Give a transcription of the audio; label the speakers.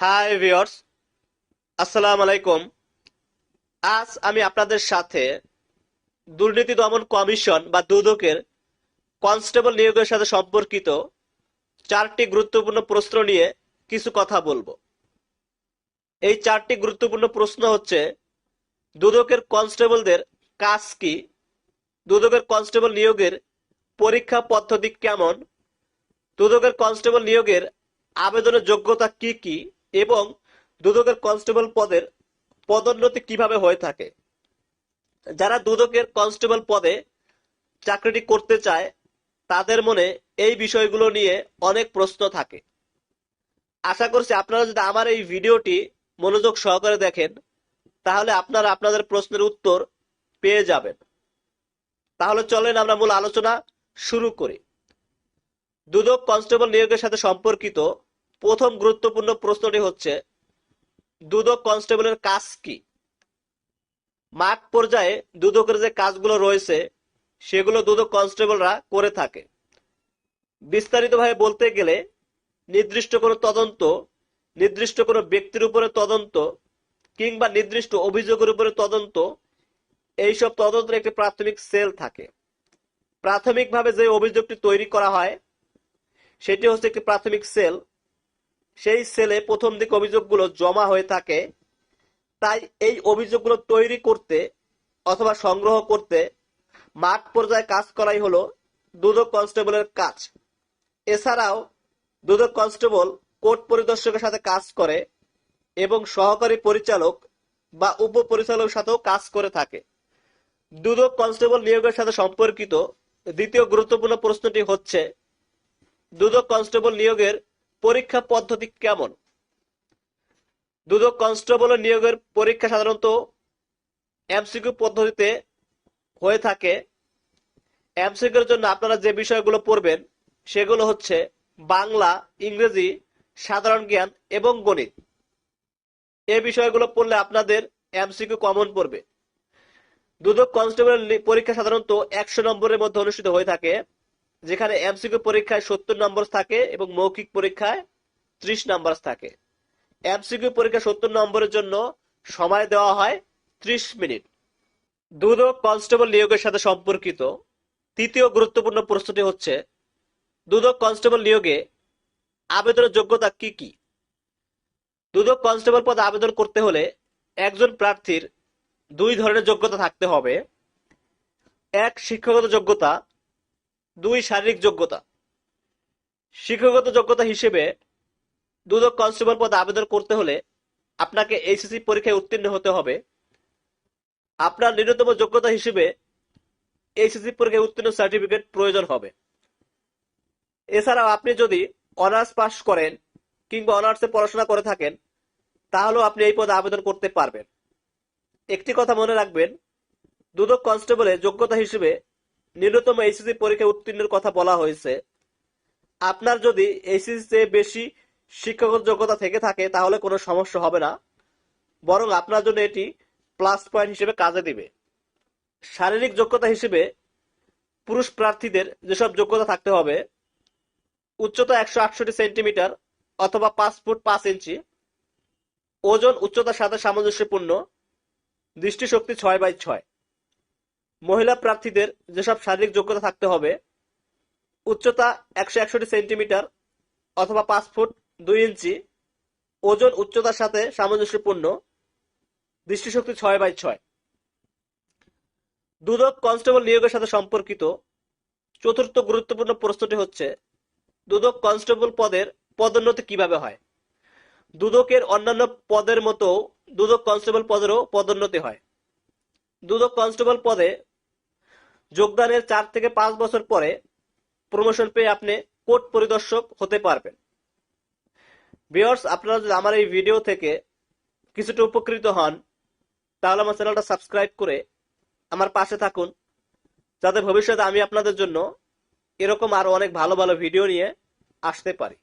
Speaker 1: High viewers আসসালাম আলাইকুম আজ আমি আপনাদের সাথে দুর্নীতি দমন কমিশন বা দুদকের কনস্টেবল নিয়োগের সাথে সম্পর্কিত চারটি গুরুত্বপূর্ণ প্রশ্ন নিয়ে কিছু কথা বলব। এই চারটি গুরুত্বপূর্ণ প্রশ্ন হচ্ছে, দুদকের কনস্টেবলদের কাজ কি? দুদকের কনস্টেবল নিয়োগের পরীক্ষা পদ্ধতি কেমন? দুদকের কনস্টেবল নিয়োগের আবেদনের যোগ্যতা কি কি? এবং দুদকের কনস্টেবল পদের পদোন্নতি কীভাবে হয়ে থাকে? যারা দুদকের কনস্টেবল পদে চাকরিটি করতে চায়, তাদের মনে এই বিষয়গুলো নিয়ে অনেক প্রশ্ন থাকে। আশা করছি আপনারা যদি আমার এই ভিডিওটি মনোযোগ সহকারে দেখেন, তাহলে আপনারা আপনাদের প্রশ্নের উত্তর পেয়ে যাবেন। তাহলে চলেন আমরা মূল আলোচনা শুরু করি। দুদক কনস্টেবল নিয়োগের সাথে সম্পর্কিত প্রথম গুরুত্বপূর্ণ প্রশ্নটি হচ্ছে, দুদক কনস্টেবলের কাজ কি? মাঠ পর্যায়ে দুদকের যে কাজগুলো রয়েছে, সেগুলো দুদক কনস্টেবলরা করে থাকে। বিস্তারিতভাবে বলতে গেলে, নির্দিষ্ট কোনো তদন্ত, নির্দিষ্ট কোনো ব্যক্তির উপরে তদন্ত কিংবা নির্দিষ্ট অভিযোগের উপরে তদন্ত, এইসব তদন্তের একটি প্রাথমিক সেল থাকে। প্রাথমিকভাবে যে অভিযোগটি তৈরি করা হয়, সেটি হচ্ছে একটি প্রাথমিক সেল। সেই সেলে প্রথম দিকে অভিযোগগুলো জমা হয়ে থাকে। তাই এই অভিযোগগুলো তৈরি করতে অথবা সংগ্রহ করতে মাঠ পর্যায়ে কাজ করাই হলো দুদক কনস্টেবলের কাজ। এছাড়াও দুদক কনস্টেবল কোর্ট পরিদর্শকের সাথে কাজ করে এবং সহকারী পরিচালক বা উপ উপপরিচালকের সাথেও কাজ করে থাকে। দুদক কনস্টেবল নিয়োগের সাথে সম্পর্কিত দ্বিতীয় গুরুত্বপূর্ণ প্রশ্নটি হচ্ছে, দুদক কনস্টেবল নিয়োগের পরীক্ষা পদ্ধতি কেমন? দুদক কনস্টেবল নিয়োগের পরীক্ষা সাধারণত এমসিকিউ পদ্ধতিতে হয়ে থাকে। এমসিকিউর জন্য আপনারা যে বিষয়গুলো পড়বেন, সেগুলো হচ্ছে বাংলা, ইংরেজি, সাধারণ জ্ঞান এবং গণিত। এই বিষয়গুলো পড়লে আপনাদের এমসিকিউ কমন পড়বে। দুদক কনস্টেবল পরীক্ষা সাধারণত একশো নম্বরের মধ্যে অনুষ্ঠিত হয়ে থাকে। যেখানে এমসিকিউ পরীক্ষায় সত্তর নম্বর থাকে এবং মৌখিক পরীক্ষায় ত্রিশ নম্বর থাকে। এমসিকিউ পরীক্ষা সত্তর নম্বরের জন্য সময় দেওয়া হয় ত্রিশ মিনিট। দুদক কনস্টেবল নিয়োগের সাথে সম্পর্কিত তৃতীয় গুরুত্বপূর্ণ প্রশ্নটি হচ্ছে, দুদক কনস্টেবল নিয়োগে আবেদনের যোগ্যতা কি কি? দুদক কনস্টেবল পদে আবেদন করতে হলে একজন প্রার্থীর দুই ধরনের যোগ্যতা থাকতে হবে। এক, শিক্ষাগত যোগ্যতা দুই শারীরিক যোগ্যতা। শিক্ষাগত যোগ্যতা হিসেবে দুদক কনস্টেবল পদে আবেদন করতে হলে আপনাকে এইচএসসি পরীক্ষায় উত্তীর্ণ হতে হবে। আপনার ন্যূনতম যোগ্যতা হিসেবে এইচএসসি পরীক্ষায় উত্তীর্ণ সার্টিফিকেট প্রয়োজন হবে। এছাড়াও আপনি যদি অনার্স পাস করেন কিংবা অনার্সে পড়াশোনা করে থাকেন, তাহলেও আপনি এই পদে আবেদন করতে পারবেন। একটি কথা মনে রাখবেন, দুদক কনস্টেবলের যোগ্যতা হিসেবে ন্যূনতম এইচএসসি পরীক্ষায় উত্তীর্ণের কথা বলা হয়েছে। আপনার যদি এইচএসসি বেশি শিক্ষাগত যোগ্যতা থেকে থাকে, তাহলে কোনো সমস্যা হবে না। বরং আপনার জন্য এটি প্লাস পয়েন্ট হিসেবে কাজে দিবে। শারীরিক যোগ্যতা হিসেবে পুরুষ প্রার্থীদের যেসব যোগ্যতা থাকতে হবে, উচ্চতা একশো আটষট্টি সেন্টিমিটার অথবা পাঁচ ফুট পাঁচ ইঞ্চি, ওজন উচ্চতার সাথে সামঞ্জস্যপূর্ণ, দৃষ্টিশক্তি ছয় বাই ছয়। মহিলা প্রার্থীদের যেসব শারীরিক যোগ্যতা থাকতে হবে, উচ্চতা একশো একষট্টি সেন্টিমিটার অথবা পাঁচ ফুট দুই ইঞ্চি, ওজন উচ্চতার সাথে সামঞ্জস্যপূর্ণ, দৃষ্টিশক্তি ছয় বাই ছয়। দুদক কনস্টেবল নিয়োগের সাথে সম্পর্কিত চতুর্থ গুরুত্বপূর্ণ প্রশ্নটি হচ্ছে, দুদক কনস্টেবল পদের পদোন্নতি কীভাবে হয়? দুদকের অন্যান্য পদের মতো দুদক কনস্টেবল পদেরও পদোন্নতি হয়। দুদক কনস্টেবল পদে যোগদানের চার থেকে পাঁচ বছর পরে প্রমোশন পেয়ে আপনি কোর্ট পরিদর্শক হতে পারবেন। ভিওর্স আপনারা যদি আমার এই ভিডিও থেকে কিছুটা উপকৃত হন, তাহলে আমার চ্যানেলটা সাবস্ক্রাইব করে আমার পাশে থাকুন। যাতে ভবিষ্যতে আমি আপনাদের জন্য এরকম আরও অনেক ভালো ভালো ভিডিও নিয়ে আসতে পারি।